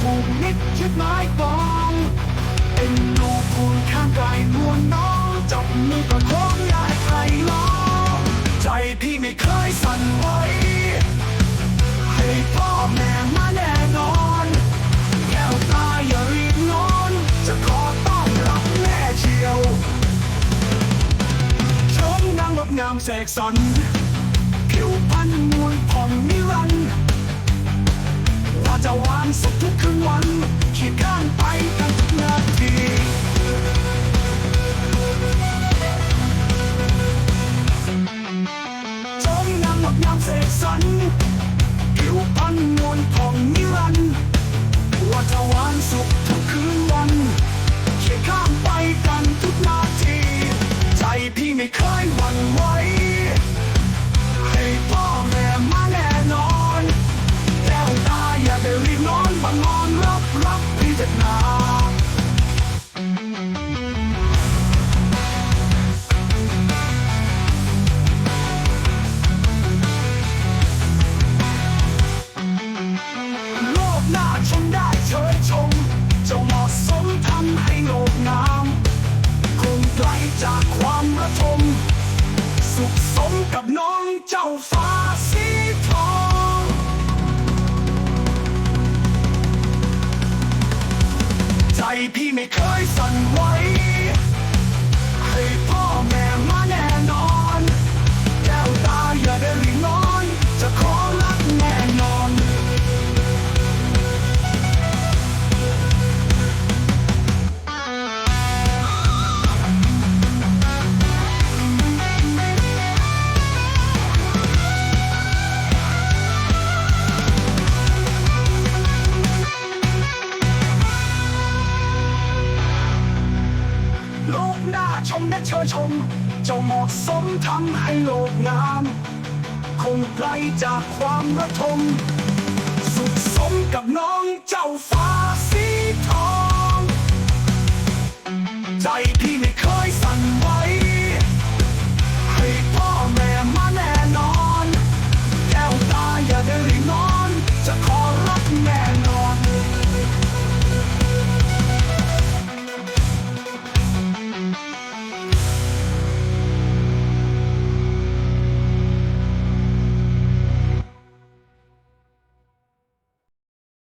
ผูกมิตรยึดไม้ปองเอ็นดูคูณข้างกายนวลน้องจับมือประคองอย่าให้ใครล้อมใจพี่ไม่เคยสั่นไหวให้พ่อแม่มาแน่นอนแก้วตาอย่ารีบนอนจะขอต้อนรับแม่เชียวชมนางงดงามเสกสรรผิวพรรณมวลผ่องนิรันดร์ หวานสักทุกคืนวันเคียงข้างไปกันทุกนาทีจงนำหมดยามเสกสรรผิวพันนวลผ่องนิรันดร์ รับพิจารณาโลกหน้าชมได้เชยชมเจะเหมาะสมทำให้โลกงามคงไกลจากความระทม สุขสมกับน้องเจ้าฟ้าสี พี่ไม่เคยสั่นไหว ชมและเชิญชม เจ้าเหมาะสมทำให้โลกงาม คงไกลจากความระทม สุดสมกับน้องเจ้าฟ้าสีทอง ใจพี่